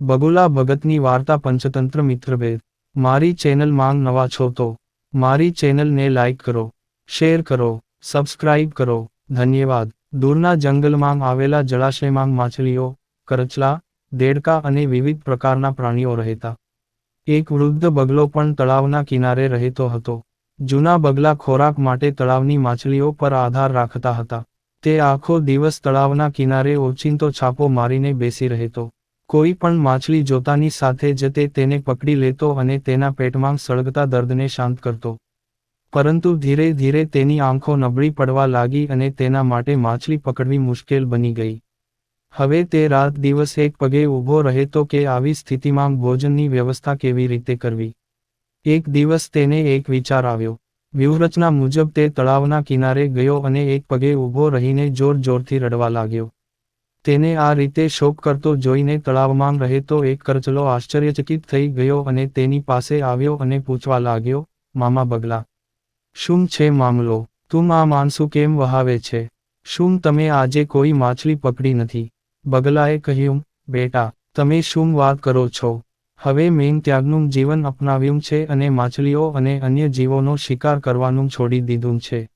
બગુલા ભગતની વાર્તા પંચતંત્ર મિત્રભેદ મારી ચેનલ માંગ નવા છો તો મારી ચેનલને લાઇક કરો, શેર કરો, સબસ્ક્રાઇબ કરો. ધન્યવાદ. દૂરના જંગલમાં આવેલા જળાશયમાં માછલીઓ, કરચલા, દેડકા અને વિવિધ પ્રકારના પ્રાણીઓ રહેતા. એક વૃદ્ધ બગલો પણ તળાવના કિનારે રહેતો હતો. જૂના બગલા ખોરાક માટે તળાવની માછલીઓ પર આધાર રાખતા હતા. તે આખો દિવસ તળાવના કિનારે ઓચિંતો છાપો મારીને બેસી રહેતો. કોઈ પણ માછલી જોતાની સાથે જ તે તેને પકડી લેતો અને તેના પેટમાં સળગતા દર્દને શાંત કરતો. પરંતુ ધીરે ધીરે તેની આંખો નબળી પડવા લાગી અને તેના માટે માછલી પકડવી મુશ્કેલ બની ગઈ. હવે તે રાત દિવસ એક પગે ઊભો રહેતો કે આવી સ્થિતિમાં ભોજનની વ્યવસ્થા કેવી રીતે કરવી? એક દિવસ તેને એક વિચાર આવ્યો. વ્યૂહરચના મુજબ તે તળાવના કિનારે ગયો અને એક પગે ઊભો રહીને જોર જોરથી રડવા લાગ્યો. તેને આ રીતે શોક કરતો જોઈને તળાવમાં રહેતો એક કરચલો આશ્ચર્યચકિત થઈ ગયો અને તેની પાસે આવ્યો અને પૂછવા લાગ્યો, મામા બગલા, શું છે મામલો? તું આ માણસું કેમ વહાવે છે? શું તમે આજે કોઈ માછલી પકડી નથી બગલાએ કહ્યું, બેટા, તમે શું વાત કરો છો? હવે મેં ત્યાગનું જીવન અપનાવ્યું છે અને માછલીઓ અને અન્ય જીવોનો શિકાર કરવાનું છોડી દીધું છે.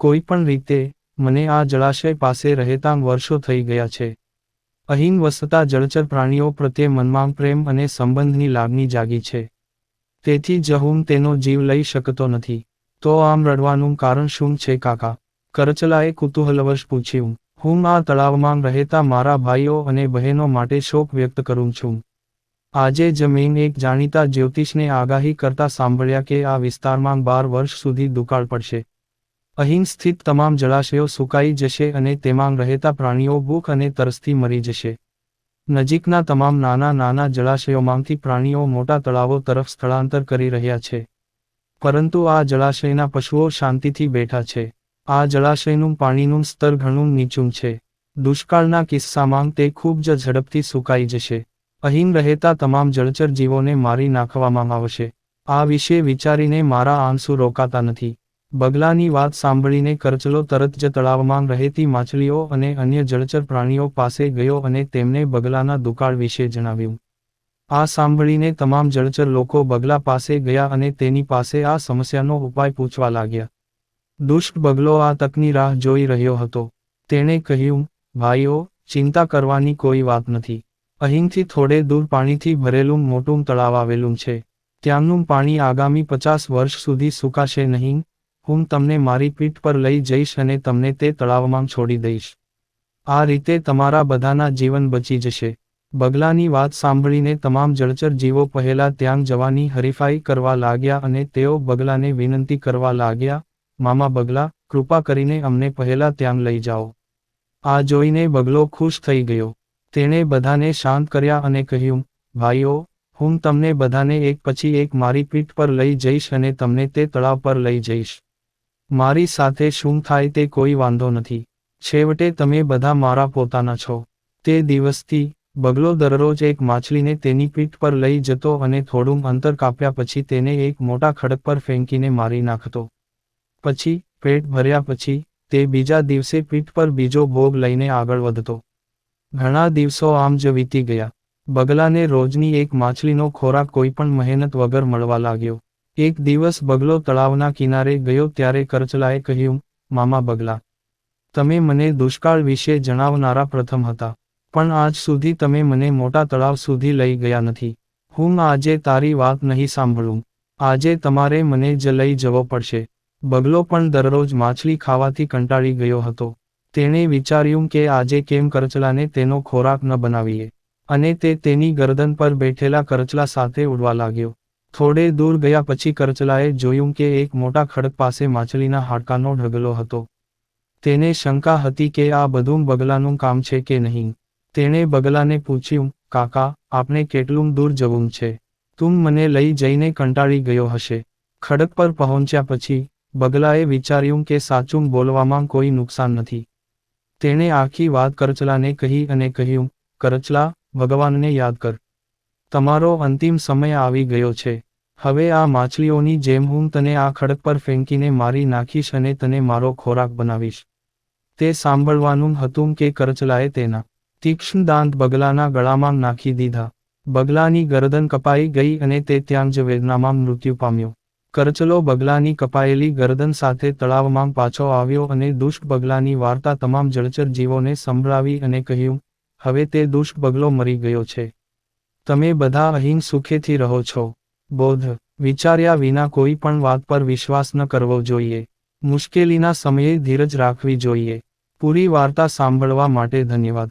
કોઈ પણ રીતે મને આ જળાશય પાસે રહેતા વર્ષો થઈ ગયા છે. અહીં વસતા જળચર પ્રાણીઓ પ્રત્યે મનમાં પ્રેમ અને સંબંધની લાગણી જાગી છે. તેથી જ હું તેનો જીવ લઈ શકતો નથી. તો આમ રડવાનું કારણ શું છે કાકા? કરચલાએ કુતૂહલવશ પૂછ્યું. હું આ તળાવમાં રહેતા મારા ભાઈઓ અને બહેનો માટે શોક વ્યક્ત કરું છું. આજે જમીન એક જાણીતા જ્યોતિષને આગાહી કરતા સાંભળ્યા કે આ વિસ્તારમાં બાર વર્ષ સુધી દુકાળ પડશે. અહીં સ્થિત તમામ જળાશયો સુકાઈ જશે અને તેમાં રહેતા પ્રાણીઓ ભૂખ અને તરસથી મરી જશે. નજીકના તમામ નાના નાના જળાશયોમાંથી પ્રાણીઓ મોટા તળાવો તરફ સ્થળાંતર કરી રહ્યા છે. પરંતુ આ જળાશયના પશુઓ શાંતિથી બેઠા છે. આ જળાશયનું પાણીનું સ્તર ઘણું નીચું છે. દુષ્કાળના કિસ્સામાં તે ખૂબ જ ઝડપથી સુકાઈ જશે. અહીં રહેતા તમામ જળચર જીવોને મારી નાખવામાં આવશે. આ વિશે વિચારીને મારા આંસુ રોકાતા નથી. બગલાની વાત સાંભળીને કરચલો તરત જ તળાવમાં રહેતી માછલીઓ અને અન્ય જળચર પ્રાણીઓ પાસે ગયો અને તેમને બગલાના દુકાળ વિશે જણાવ્યું. આ સાંભળીને તમામ જળચર લોકો બગલા પાસે ગયા અને તેની પાસે આ સમસ્યાનો ઉપાય પૂછવા લાગ્યા. દુષ્ટ બગલો આ તકની રાહ જોઈ રહ્યો હતો. તેણે કહ્યું, ભાઈઓ, ચિંતા કરવાની કોઈ વાત નથી. અહીંથી થોડે દૂર પાણીથી ભરેલું મોટું તળાવ આવેલું છે. ત્યાંનું પાણી આગામી પચાસ વર્ષ સુધી સુકાશે નહીં. હું તમને મારી પીઠ પર લઈ જઈશ અને તમને તે તળાવમાં છોડી દઈશ. આ રીતે તમારા બધાના જીવન બચી જશે. બગલાની વાત સાંભળીને તમામ જળચર જીવો પહેલા ત્યાં જવાની હરીફાઈ કરવા લાગ્યા અને તેઓ બગલાને વિનંતી કરવા લાગ્યા, મામા બગલા, કૃપા કરીને અમને પહેલા ત્યાં લઈ જાઓ. આ જોઈને બગલો ખુશ થઈ ગયો. તેણે બધાને શાંત કર્યા અને કહ્યું, ભાઈઓ, હું તમને બધાને એક પછી એક મારી પીઠ પર લઈ જઈશ અને તમને તે તળાવ પર લઈ જઈશ. મારી સાથે શું થાય તે કોઈ વાંધો નથી. છેવટે તમે બધા મારા પોતાના છો. તે દિવસથી, બગલો દરરોજ એક માછલીને તેની પીઠ પર લઈ જતો અને થોડું અંતર કાપ્યા પછી તેને એક મોટા ખડક પર ફેંકીને મારી નાખતો. પછી, પેટ ભર્યા પછી, તે બીજા દિવસે પીઠ પર બીજો ભોગ લઈને આગળ વધતો. ઘણા દિવસો આમ જ વીતી ગયા. બગલાને રોજની એક માછલીનો ખોરાક કોઈ પણ મહેનત વગર મળવા લાગ્યો. એક દિવસ બગલો તળાવના કિનારે ગયો ત્યારે કરચલાએ કહ્યું, મામા બગલા, તમે મને દુષ્કાળ વિશે જણાવનારા પ્રથમ હતા, પણ આજ સુધી તમે મને મોટા તળાવ સુધી લઈ ગયા નથી. હું આજે તારી વાત નહીં સાંભળું. આજે તમારે મને જ લઈ જવો પડશે. બગલો પણ દરરોજ માછલી ખાવાથી કંટાળી ગયો હતો. તેણે વિચાર્યું કે આજે કેમ કરચલાને તેનો ખોરાક ન બનાવીએ. અને તે તેની ગરદન પર બેઠેલા કરચલા સાથે ઉડવા લાગ્યો. થોડે દૂર ગયા પછી કરચલાએ જોયું કે એક મોટા ખડક પાસે માછલીના હાડકાનો ઢગલો હતો. તેને શંકા હતી કે આ બધું બગલાનું કામ છે કે નહીં. તેણે બગલાને પૂછ્યું, કાકા, આપણે કેટલું દૂર જવું છે? તું મને લઈ જઈને કંટાળી ગયો હશે. ખડક પર પહોંચ્યા પછી, બગલાએ વિચાર્યું કે સાચું બોલવામાં કોઈ નુકસાન નથી. તેણે આખી વાત કરચલાને કહી અને કહ્યું, કરચલા, ભગવાનને યાદ કર. તમારો અંતિમ સમય આવી ગયો છે. હવે આ માછલીઓની જેમ હું તને આ ખડક પર ફેંકીને મારી નાખીશ અને તને મારો ખોરાક બનાવીશ. તે સાંભળવાનું હતું કે કરચલાએ તેના તીક્ષ્ણ દાંત બગલાના ગળામાં નાખી દીધા. બગલાની ગરદન કપાઈ ગઈ અને તે ત્યાં જ વેદનામાં મૃત્યુ પામ્યો. કરચલો બગલાની કપાયેલી ગરદન સાથે તળાવમાં પાછો આવ્યો અને દુષ્ટ બગલાની વાર્તા તમામ જળચર જીવોને સંભળાવી અને કહ્યું, હવે તે દુષ્ટ બગલો મરી ગયો છે. તમે બધા અહીં સુખેથી રહો છો. બોધ, વિચાર્યા વિના કોઈ પણ વાત પર વિશ્વાસ ન કરવો જોઈએ. મુશ્કેલીના સમયે ધીરજ રાખવી જોઈએ. પૂરી વાર્તા સાંભળવા માટે ધન્યવાદ.